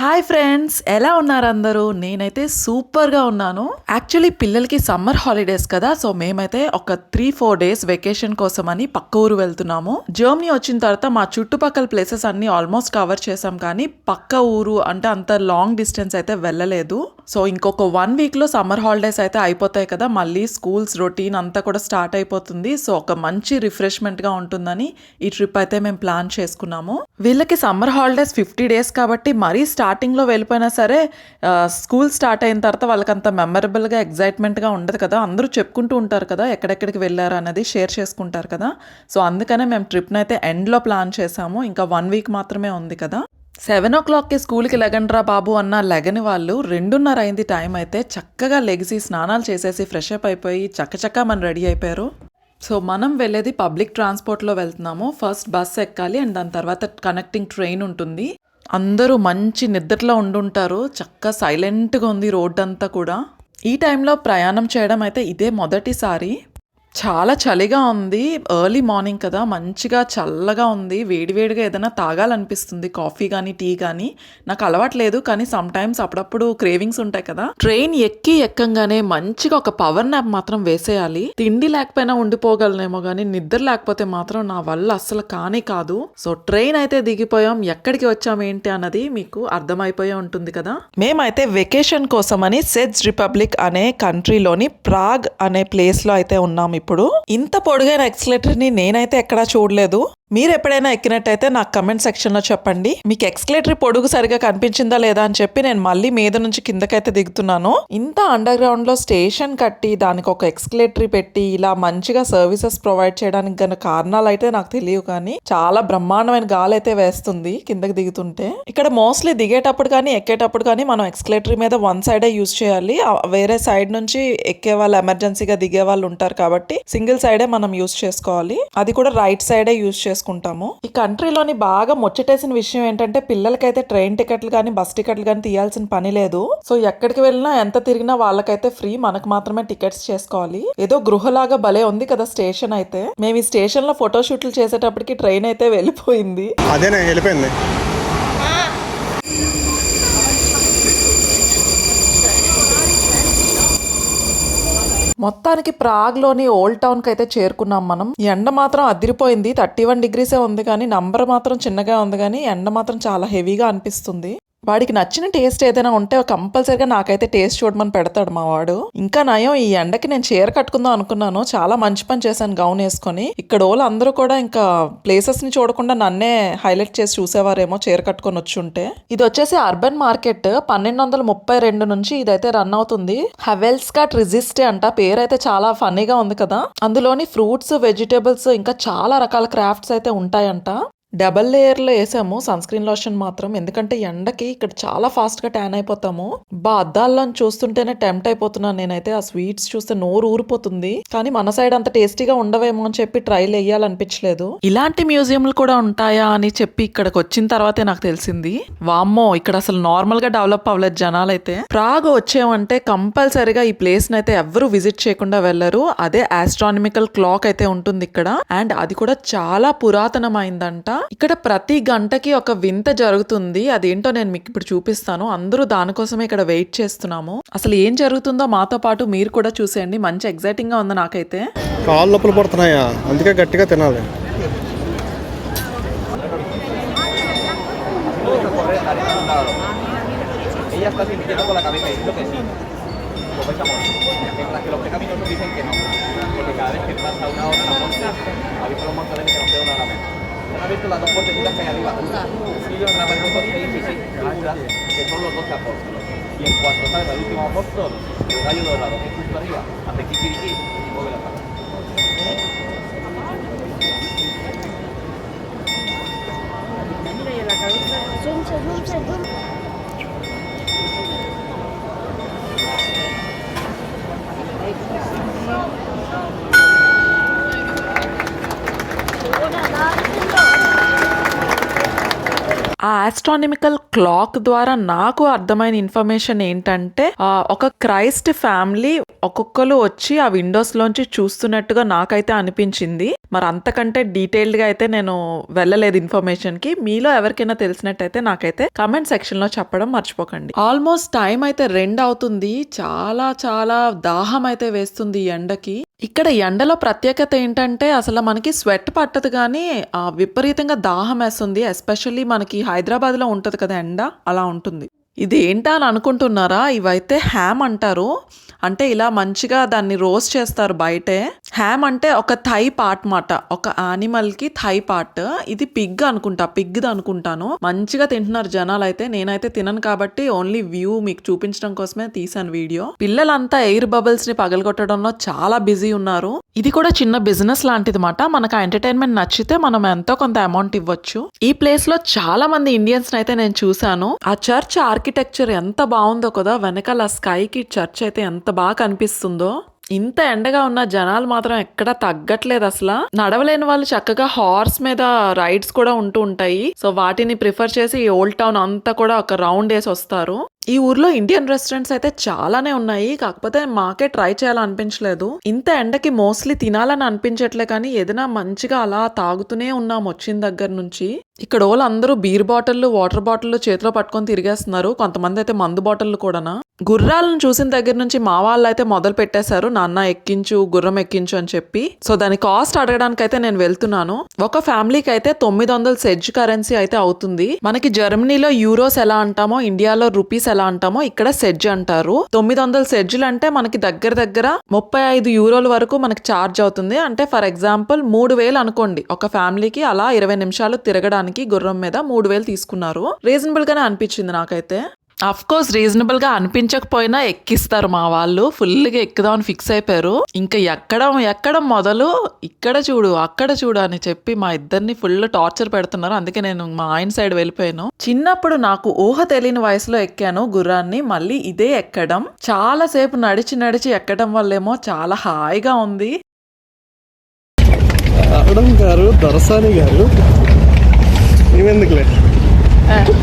Hi friends ఎలా ఉన్నారు అందరూ? నేనైతే సూపర్గా ఉన్నాను. యాక్చువల్లీ పిల్లలకి సమ్మర్ హాలిడేస్ కదా సో మేమైతే ఒక త్రీ ఫోర్ డేస్ వెకేషన్ కోసం అని పక్క ఊరు వెళ్తున్నాము. జర్మనీ వచ్చిన తర్వాత మా చుట్టుపక్కల ప్లేసెస్ అన్ని ఆల్మోస్ట్ కవర్ చేసాం కానీ పక్క ఊరు అంటే అంత లాంగ్ డిస్టెన్స్ అయితే వెళ్ళలేదు. సో ఇంకొక వన్ వీక్లో సమ్మర్ హాలిడేస్ అయితే అయిపోతాయి కదా మళ్ళీ స్కూల్స్ రొటీన్ అంతా కూడా స్టార్ట్ అయిపోతుంది. సో ఒక మంచి రిఫ్రెష్మెంట్గా ఉంటుందని ఈ ట్రిప్ అయితే మేము ప్లాన్ చేసుకున్నాము. వీళ్ళకి సమ్మర్ హాలిడేస్ ఫిఫ్టీ డేస్ కాబట్టి మరీ స్టార్టింగ్లో వెళ్ళిపోయినా సరే స్కూల్ స్టార్ట్ అయిన తర్వాత వాళ్ళకి అంత మెమరబుల్గా ఎగ్జైట్మెంట్గా ఉండదు కదా. అందరూ చెప్పుకుంటూ ఉంటారు కదా ఎక్కడెక్కడికి వెళ్ళారు అనేది షేర్ చేసుకుంటారు కదా. సో అందుకనే మేము ట్రిప్ని అయితే ఎండ్లో ప్లాన్ చేసాము. ఇంకా వన్ వీక్ మాత్రమే ఉంది కదా. సెవెన్ ఓ క్లాక్కి స్కూల్కి లెగండ్రా బాబు అన్న లెగని వాళ్ళు రెండున్నర అయింది టైం అయితే చక్కగా లెగిసి స్నానాలు చేసేసి ఫ్రెష్ అప్ అయిపోయి చక్కచక్క మన రెడీ అయిపోయారు. సో మనం వెళ్ళేది పబ్లిక్ ట్రాన్స్పోర్ట్లో వెళ్తున్నాము. ఫస్ట్ బస్ ఎక్కాలి అండ్ దాని తర్వాత కనెక్టింగ్ ట్రైన్ ఉంటుంది. అందరూ మంచి నిద్రలో ఉండుంటారు. చక్క సైలెంట్గా ఉంది రోడ్ అంతా కూడా. ఈ టైంలో ప్రయాణం చేయడం అయితే ఇదే మొదటిసారి. చాలా చలిగా ఉంది. ఎర్లీ మార్నింగ్ కదా మంచిగా చల్లగా ఉంది. వేడివేడిగా ఏదైనా తాగాలనిపిస్తుంది. కాఫీ కానీ టీ కానీ నాకు అలవాట్లేదు కానీ సమ్ టైమ్స్ అప్పుడప్పుడు క్రేవింగ్స్ ఉంటాయి కదా. ట్రైన్ ఎక్కి ఎక్కంగానే మంచిగా ఒక పవర్ నాప్ మాత్రం వేసేయాలి. తిండి లేకపోయినా ఉండిపోగలనేమో కానీ నిద్ర లేకపోతే మాత్రం నా వల్ల అస్సలు కానీ కాదు. సో ట్రైన్ అయితే దిగిపోయాం. ఎక్కడికి వచ్చాం ఏంటి అన్నది మీకు అర్థమైపోయే ఉంటుంది కదా. మేమైతే వెకేషన్ కోసమని సెజ్ రిపబ్లిక్ అనే కంట్రీలోని ప్రాగ్ అనే ప్లేస్లో అయితే ఉన్నాము ఇప్పుడు ఇంత పొడుగైన ఎక్సలేటర్ని నేనైతే ఎక్కడా చూడలేదు. మీరు ఎప్పుడైనా ఎక్కినట్టయితే నాకు కమెంట్ సెక్షన్లో చెప్పండి. మీకు ఎక్స్కలేటరీ పొడుగు సరిగా కనిపించిందా లేదా అని చెప్పి నేను మళ్ళీ మీద నుంచి కిందకైతే దిగుతున్నాను. ఇంత అండర్ గ్రౌండ్లో స్టేషన్ కట్టి దానికి ఒక ఎక్స్కలేటరీ పెట్టి ఇలా మంచిగా సర్వీసెస్ ప్రొవైడ్ చేయడానికి గల కారణాలు అయితే నాకు తెలియవు కానీ చాలా బ్రహ్మాండమైన గాలి అయితే వేస్తుంది కిందకి దిగుతుంటే. ఇక్కడ మోస్ట్లీ దిగేటప్పుడు కానీ ఎక్కేటప్పుడు కానీ మనం ఎక్స్కలేటరీ మీద వన్ సైడే యూజ్ చేయాలి. వేరే సైడ్ నుంచి ఎక్కే వాళ్ళు ఎమర్జెన్సీగా దిగే వాళ్ళు ఉంటారు కాబట్టి సింగిల్ సైడే మనం యూజ్ చేసుకోవాలి. అది కూడా రైట్ సైడే యూజ్ చేసుకుంటాము. ఈ కంట్రీలోని బాగా ముచ్చటేసిన విషయం ఏంటంటే పిల్లలకైతే ట్రైన్ టికెట్లు కానీ బస్ టికెట్లు కానీ తీయాల్సిన పని లేదు. సో ఎక్కడికి వెళ్ళినా ఎంత తిరిగినా వాళ్ళకైతే ఫ్రీ. మనకు మాత్రమే టికెట్స్ చేసుకోవాలి. ఏదో గృహలాగా భలే ఉంది కదా స్టేషన్ అయితే. మేము ఈ స్టేషన్లో ఫోటోషూట్లు చేసేటప్పటికి ట్రైన్ అయితే వెళ్ళిపోయింది. అదేనే వెళ్ళిపోయింది. మొత్తానికి ప్రాగ్లోని ఓల్డ్ టౌన్కి అయితే చేరుకున్నాం మనం. ఎండ మాత్రం అదిరిపోయింది. థర్టీ వన్ డిగ్రీసే ఉంది కానీ నంబర్ మాత్రం చిన్నగా ఉంది కానీ ఎండ మాత్రం చాలా హెవీగా అనిపిస్తుంది. వాడికి నచ్చిన టేస్ట్ ఏదైనా ఉంటే కంపల్సరిగా నాకైతే టేస్ట్ చూడమని పెడతాడు మా వాడు. ఇంకా నయం ఈ ఎండకి నేను చీర కట్టుకుందాం అనుకున్నాను. చాలా మంచి పని చేశాను గౌన్ వేసుకొని. ఇక్కడ వాళ్ళు అందరూ కూడా ఇంకా ప్లేసెస్ని చూడకుండా నన్నే హైలైట్ చేసి చూసేవారేమో చీర కట్టుకొని వచ్చి ఉంటే. ఇది వచ్చేసి అర్బన్ మార్కెట్ పన్నెండు వందల ముప్పై రెండు నుంచి ఇదైతే రన్ అవుతుంది. హెవెల్స్ కాట్ రిజిస్టే అంట. పేరు అయితే చాలా ఫన్నీగా ఉంది కదా. అందులోని ఫ్రూట్స్ వెజిటేబుల్స్ ఇంకా చాలా రకాల క్రాఫ్ట్స్ అయితే ఉంటాయంట. డబల్ లేయర్లో వేసాము. సన్ స్క్రీన్ లోషన్ మాత్రం. ఎందుకంటే ఎండకి ఇక్కడ చాలా ఫాస్ట్గా ట్యాన్ అయిపోతాము. బా అద్దాల్లో చూస్తుంటేనే టెంప్ట్ అయిపోతున్నాను నేనైతే. ఆ స్వీట్స్ చూస్తే నోరు ఊరిపోతుంది. కానీ మన సైడ్ అంత టేస్టీగా ఉండవేమో అని చెప్పి ట్రైల్ వేయాలనిపించలేదు ఇలాంటి మ్యూజియంలు కూడా ఉంటాయా అని చెప్పి ఇక్కడికి వచ్చిన తర్వాతే నాకు తెలిసింది. వామ్మో ఇక్కడ అసలు నార్మల్గా డెవలప్ అవ్వలేదు జనాలైతే. ప్రాగ్ వచ్చామంటే కంపల్సరీగా ఈ ప్లేస్ అయితే ఎవరు విజిట్ చేయకుండా వెళ్ళరు. అదే ఆస్ట్రానమికల్ క్లాక్ అయితే ఉంటుంది ఇక్కడ. అండ్ అది కూడా చాలా పురాతనమైందంట. ఇక్కడ ప్రతి గంటకి ఒక వింత జరుగుతుంది. అదేంటో నేను మీకు ఇప్పుడు చూపిస్తాను. అందరూ దానికోసమే ఇక్కడ వెయిట్ చేస్తున్నాము. అసలు ఏం జరుగుతుందో మాతో పాటు మీరు కూడా చూసేయండి. మంచి ఎగ్జైటింగ్గా ఉంది నాకైతే. కాళ్ళు లోపల పడుతున్నాయా? అందుకే గట్టిగా తినాలి. ¿Han visto las dos puertecitas que hay arriba? En la versión 6 y 6 figuras que son los 12 apóstoles. Y en cuanto salga el último apóstol, el rayo dorado que es justo arriba, hace kikiriki y mueve la cabeza. Mira, y en la cabeza. Zoom, zoom, zoom, astronomical clock ద్వారా నాకు అర్థమైన information ఏంటంటే ఒక Christ family ఒక్కొక్కరు వచ్చి ఆ Windows లోంచి చూస్తున్నట్టుగా నాకైతే అనిపించింది. మరి అంతకంటే డీటెయిల్డ్గా అయితే నేను వెళ్ళలేదు ఇన్ఫర్మేషన్కి. మీలో ఎవరికైనా తెలిసినట్టయితే నాకైతే కమెంట్ సెక్షన్లో చెప్పడం మర్చిపోకండి. ఆల్మోస్ట్ టైం అయితే రెండు అవుతుంది. చాలా చాలా దాహం అయితే వేస్తుంది ఈ ఎండకి. ఇక్కడ ఎండలో ప్రత్యేకత ఏంటంటే అసలు మనకి స్వెట్ పట్టదు కానీ విపరీతంగా దాహం వేస్తుంది. ఎస్పెషల్లీ మనకి హైదరాబాద్లో ఉంటుంది కదా ఎండ అలా ఉంటుంది. ఇది ఏంటా అని అనుకుంటున్నారా? ఇవైతే హ్యామ్ అంటారు. అంటే ఇలా మంచిగా దాన్ని రోస్ట్ చేస్తారు బయటే. హ్యామ్ అంటే ఒక థై పార్ట్ మాట. ఒక యానిమల్కి థై పార్ట్ ఇది పిగ్ అనుకుంటా. పిగ్ అనుకుంటాను. మంచిగా తింటున్నారు జనాలు అయితే నేనైతే తినను కాబట్టి ఓన్లీ వ్యూ మీకు చూపించడం కోసమే తీసాను వీడియో. పిల్లలంతా ఎయిర్ బబుల్స్ని పగలగొట్టడంలో చాలా బిజీ ఉన్నారు. ఇది కూడా చిన్న బిజినెస్ లాంటిది మాట. మనకు ఎంటర్టైన్మెంట్ నచ్చితే మనం ఎంతో కొంత అమౌంట్ ఇవ్వచ్చు. ఈ ప్లేస్లో చాలా మంది ఇండియన్స్ అయితే నేను చూశాను. ఆ చర్చ్ ఆర్కిటెక్చర్ ఎంత బాగుందో కదా. వెనకాల స్కై కి చర్చ్ అయితే ఎంత బాగా కనిపిస్తుందో? ఇంత ఎండగా ఉన్న జనాలు మాత్రం ఎక్కడా తగ్గట్లేదు అసలు. నడవలేని వాళ్ళు చక్కగా హార్స్ మీద రైడ్స్ కూడా ఉంటూ ఉంటాయి. సో వాటిని ప్రిఫర్ చేసి ఓల్డ్ టౌన్ అంతా కూడా ఒక రౌండ్ వేసి వస్తారు. ఈ ఊర్లో ఇండియన్ రెస్టారెంట్స్ అయితే చాలానే ఉన్నాయి. కాకపోతే మాకే ట్రై చేయాలనిపించలేదు. ఇంత ఎండకి మోస్ట్లీ తినాలని అనిపించట్లే కానీ ఏదైనా మంచిగా అలా తాగుతూనే ఉన్నాం వచ్చిన దగ్గర నుంచి. ఇక్కడ వాళ్ళు అందరూ బీర్ బాటిల్లు వాటర్ బాటిల్లు చేతిలో పట్టుకొని తిరిగేస్తున్నారు. కొంతమంది అయితే మందు బాటిల్లు కూడానా. గుర్రాలను చూసిన దగ్గర నుంచి మా వాళ్ళు అయితే మొదలు పెట్టేశారు. నాన్న ఎక్కించు గుర్రం ఎక్కించు అని చెప్పి. సో దాని కాస్ట్ అడగడానికి అయితే నేను వెళ్తున్నాను. ఒక ఫ్యామిలీకి అయితే తొమ్మిది వందల సెజ్ కరెన్సీ అయితే అవుతుంది. మనకి జర్మనీలో యూరోస్ ఎలా అంటామో ఇండియాలో రూపీస్ ఎలా అంటామో ఇక్కడ సెడ్జ్ అంటారు. తొమ్మిది వందల సెజ్లు అంటే మనకి దగ్గర దగ్గర ముప్పై ఐదు యూరోల వరకు మనకి ఛార్జ్ అవుతుంది. అంటే ఫర్ ఎగ్జాంపుల్ మూడు వేలు అనుకోండి. ఒక ఫ్యామిలీకి అలా ఇరవై నిమిషాలు తిరగడానికి గుర్రం మీద మూడు వేలు తీసుకున్నారు. రీజనబుల్ గానే అనిపించింది నాకైతే. కోర్స్ రీజనబుల్గా అనిపించకపోయినా ఎక్కిస్తారు మా వాళ్ళు. ఫుల్గా ఎక్కుదామని ఫిక్స్ అయిపోయారు. ఇంకా ఎక్కడం ఎక్కడం మొదలు ఇక్కడ చూడు అక్కడ చూడు అని చెప్పి మా ఇద్దరిని ఫుల్ టార్చర్ పెడుతున్నారు. అందుకే నేను మా ఆయన సైడ్ వెళ్ళిపోయాను. చిన్నప్పుడు నాకు ఊహ తెలియని వయసులో ఎక్కాను గుర్రాన్ని. మళ్ళీ ఇదే ఎక్కడం. చాలా సేపు నడిచి నడిచి ఎక్కడం వల్లేమో చాలా హాయిగా ఉంది. గారు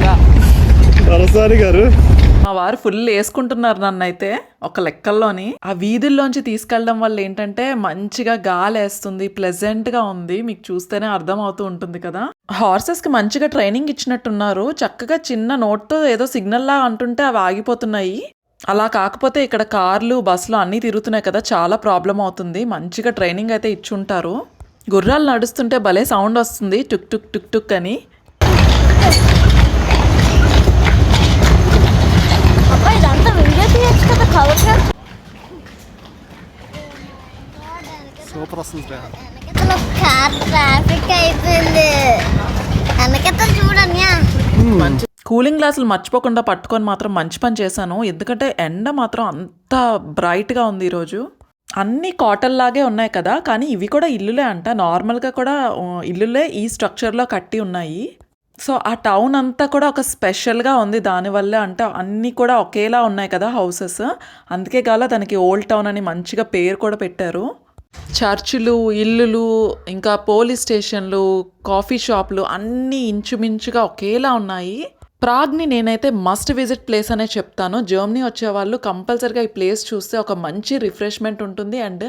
గారు. ఇవెందుకులే గారు. మా వారు ఫుల్ వేసుకుంటున్నారు నన్ను అయితే ఒక లెక్కల్లోని. ఆ వీధుల్లోంచి తీసుకెళ్ళడం వల్ల ఏంటంటే మంచిగా గాలి వేస్తుంది ప్లెజెంట్గా ఉంది. మీకు చూస్తేనే అర్థం అవుతూ ఉంటుంది కదా. హార్సెస్కి మంచిగా ట్రైనింగ్ ఇచ్చినట్టున్నారు. చక్కగా చిన్న నోట్తో ఏదో సిగ్నల్ లాగా అంటుంటే అవి ఆగిపోతున్నాయి. అలా కాకపోతే ఇక్కడ కార్లు బస్సులు అన్నీ తిరుగుతున్నాయి కదా. చాలా ప్రాబ్లం అవుతుంది. మంచిగా ట్రైనింగ్ అయితే ఇచ్చుంటారు. గుర్రాలు నడుస్తుంటే భలే సౌండ్ వస్తుంది. టుక్ టుక్ టుక్ టుక్ అని అబ్బా ఇదంతా వీడియో తీయచ్చు కదా కవర్ సూపర్ వస్తుంది కార్ ట్రాఫిక్ అయిపోయింది. చూడన్యా. కూలింగ్ గ్లాసులు మర్చిపోకుండా పట్టుకొని మాత్రం మంచి పని చేశాను. ఎందుకంటే ఎండ మాత్రం అంత బ్రైట్గా ఉంది ఈరోజు. అన్ని కాటన్ లాగే ఉన్నాయి కదా కానీ ఇవి కూడా ఇల్లులే అంట. నార్మల్గా కూడా ఇల్లులే ఈ స్ట్రక్చర్లో కట్టి ఉన్నాయి. సో ఆ టౌన్ అంతా కూడా ఒక స్పెషల్గా ఉంది. దానివల్ల అంటే అన్నీ కూడా ఒకేలా ఉన్నాయి కదా హౌసెస్. అందుకే గాల దానికి ఓల్డ్ టౌన్ అని మంచిగా పేరు కూడా పెట్టారు. చర్చిలు ఇల్లులు ఇంకా పోలీస్ స్టేషన్లు కాఫీ షాపులు అన్నీ ఇంచుమించుగా ఒకేలా ఉన్నాయి. ప్రాగ్ని నేనైతే మస్ట్ విజిట్ ప్లేస్ అనే చెప్తాను. జర్మనీ వచ్చే వాళ్ళు కంపల్సరిగా ఈ ప్లేస్ చూస్తే ఒక మంచి రిఫ్రెష్మెంట్ ఉంటుంది అండ్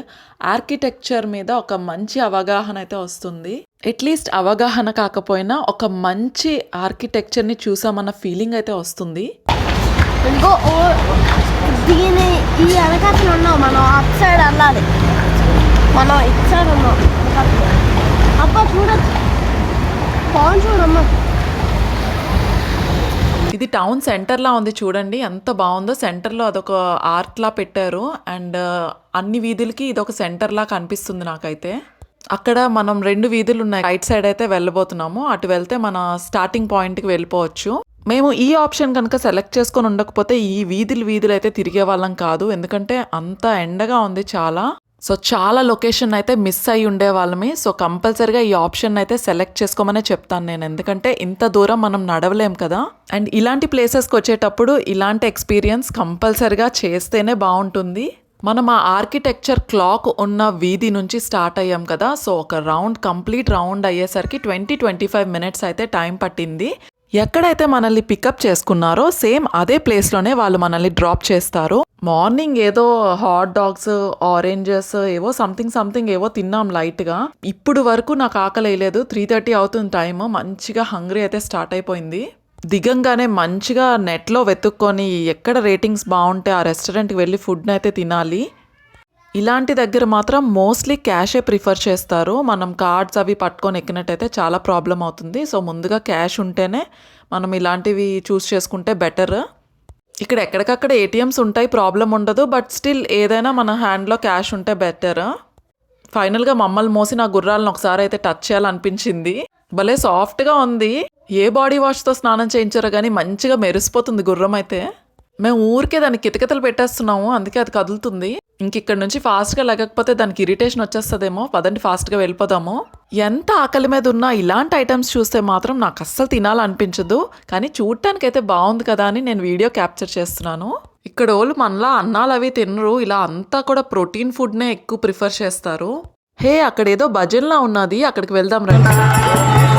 ఆర్కిటెక్చర్ మీద ఒక మంచి అవగాహన అయితే వస్తుంది. అట్లీస్ట్ అవగాహన కాకపోయినా ఒక మంచి ఆర్కిటెక్చర్ని చూసామన్న ఫీలింగ్ అయితే వస్తుంది. ఇంకో దీని ఈ వెనకాతలు ఉన్నాం మనం అటు సైడ్ వెళ్ళాలి మనం ఇటు సైడ్ ఉన్నాం. అబ్బా చూడచ్చు ఫోన్ చూడమ్మా ఇది టౌన్ సెంటర్లా ఉంది చూడండి ఎంత బాగుందో. సెంటర్లో అదొక ఆర్ట్లా పెట్టారు. అండ్ అన్ని వీధులకి ఇది ఒక సెంటర్లా కనిపిస్తుంది నాకైతే. అక్కడ మనం రెండు వీధులు ఉన్నాయి రైట్ సైడ్ అయితే వెళ్ళబోతున్నాము. అటు వెళ్తే మన స్టార్టింగ్ పాయింట్కి వెళ్ళిపోవచ్చు. మేము ఈ ఆప్షన్ కనుక సెలెక్ట్ చేసుకొని ఉండకపోతే ఈ వీధులు వీధులు అయితే తిరిగే వాళ్ళం కాదు. ఎందుకంటే అంత ఎండగా ఉంది చాలా. సో చాలా లొకేషన్ అయితే మిస్ అయి ఉండే వాళ్ళమే సో కంపల్సరిగా ఈ ఆప్షన్ అయితే సెలెక్ట్ చేసుకోమనే చెప్తాను నేను. ఎందుకంటే ఇంత దూరం మనం నడవలేం కదా. అండ్ ఇలాంటి ప్లేసెస్కి వచ్చేటప్పుడు ఇలాంటి ఎక్స్పీరియన్స్ కంపల్సరిగా చేస్తేనే బాగుంటుంది. మనం ఆ ఆర్కిటెక్చర్ క్లాక్ ఉన్న వీధి నుంచి స్టార్ట్ అయ్యాం కదా. సో ఒక రౌండ్ కంప్లీట్ రౌండ్ అయ్యేసరికి ట్వంటీ ట్వంటీ ఫైవ్ మినిట్స్ అయితే టైం పట్టింది. ఎక్కడైతే మనల్ని పికప్ చేసుకున్నారో సేమ్ అదే ప్లేస్లోనే వాళ్ళు మనల్ని డ్రాప్ చేస్తారు. మార్నింగ్ ఏదో హాట్ డాగ్స్ ఆరెంజెస్ ఏవో సంథింగ్ సంథింగ్ ఏవో తిన్నాం లైట్గా. ఇప్పుడు వరకు నాకు ఆకలి వేయలేదు త్రీ థర్టీ అవుతుంది టైం మంచిగా హంగ్రీ అయితే స్టార్ట్ అయిపోయింది. దిగంగానే మంచిగా నెట్లో వెతుక్కొని ఎక్కడ రేటింగ్స్ బాగుంటే ఆ రెస్టారెంట్కి వెళ్ళి ఫుడ్ని అయితే తినాలి. ఇలాంటి దగ్గర మాత్రం మోస్ట్లీ క్యాషే ప్రిఫర్ చేస్తారు. మనం కార్డ్స్ అవి పట్టుకొని ఎక్కినట్టయితే చాలా ప్రాబ్లం అవుతుంది. సో ముందుగా క్యాష్ ఉంటేనే మనం ఇలాంటివి చూస్ చేసుకుంటే బెటర్. ఇక్కడ ఎక్కడికక్కడ ఏటీఎమ్స్ ఉంటాయి ప్రాబ్లం ఉండదు. బట్ స్టిల్ ఏదైనా మన హ్యాండ్లో క్యాష్ ఉంటే బెటర్. ఫైనల్గా మమ్మల్ని మోసి నా గుర్రాలను ఒకసారి అయితే టచ్ చేయాలనిపించింది. భలే సాఫ్ట్గా ఉంది. ఏ బాడీ వాష్తో స్నానం చేయించారో కానీ మంచిగా మెరిసిపోతుంది గుర్రం అయితే. మేము ఊరికే దాన్ని కితకితలు పెట్టేస్తున్నాము. అందుకే అది కదులుతుంది. ఇంక ఇక్కడ నుంచి ఫాస్ట్గా లెగకపోతే దానికి ఇరిటేషన్ వచ్చేస్తుందేమో. పదండి ఫాస్ట్గా వెళ్ళిపోదాము. ఎంత ఆకలి మీద ఉన్నా ఇలాంటి ఐటమ్స్ చూస్తే మాత్రం నాకు అస్సలు తినాలనిపించదు. కానీ చూడటానికైతే బాగుంది కదా అని నేను వీడియో క్యాప్చర్ చేస్తున్నాను. ఇక్కడ వాళ్ళు మనలా అన్నాలు అవి తినరు. ఇలా అంతా కూడా ప్రోటీన్ ఫుడ్నే ఎక్కువ ప్రిఫర్ చేస్తారు. హే అక్కడ ఏదో భజన్లా ఉన్నది. అక్కడికి వెళ్దాం రండి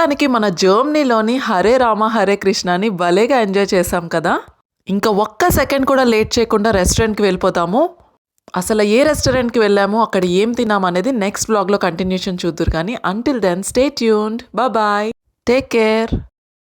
మొత్తానికి మన జర్మనీలోని హరే రామ హరే కృష్ణని భలేగా ఎంజాయ్ చేసాం కదా? ఇంకా ఒక్క సెకండ్ కూడా లేట్ చేయకుండా రెస్టారెంట్కి వెళ్ళిపోతాము. అసలు ఏ రెస్టారెంట్కి వెళ్ళాము అక్కడ ఏం తిన్నాం అనేది నెక్స్ట్ బ్లాగ్లో కంటిన్యూషన్ చూద్దరు కానీ until then stay tuned bye take care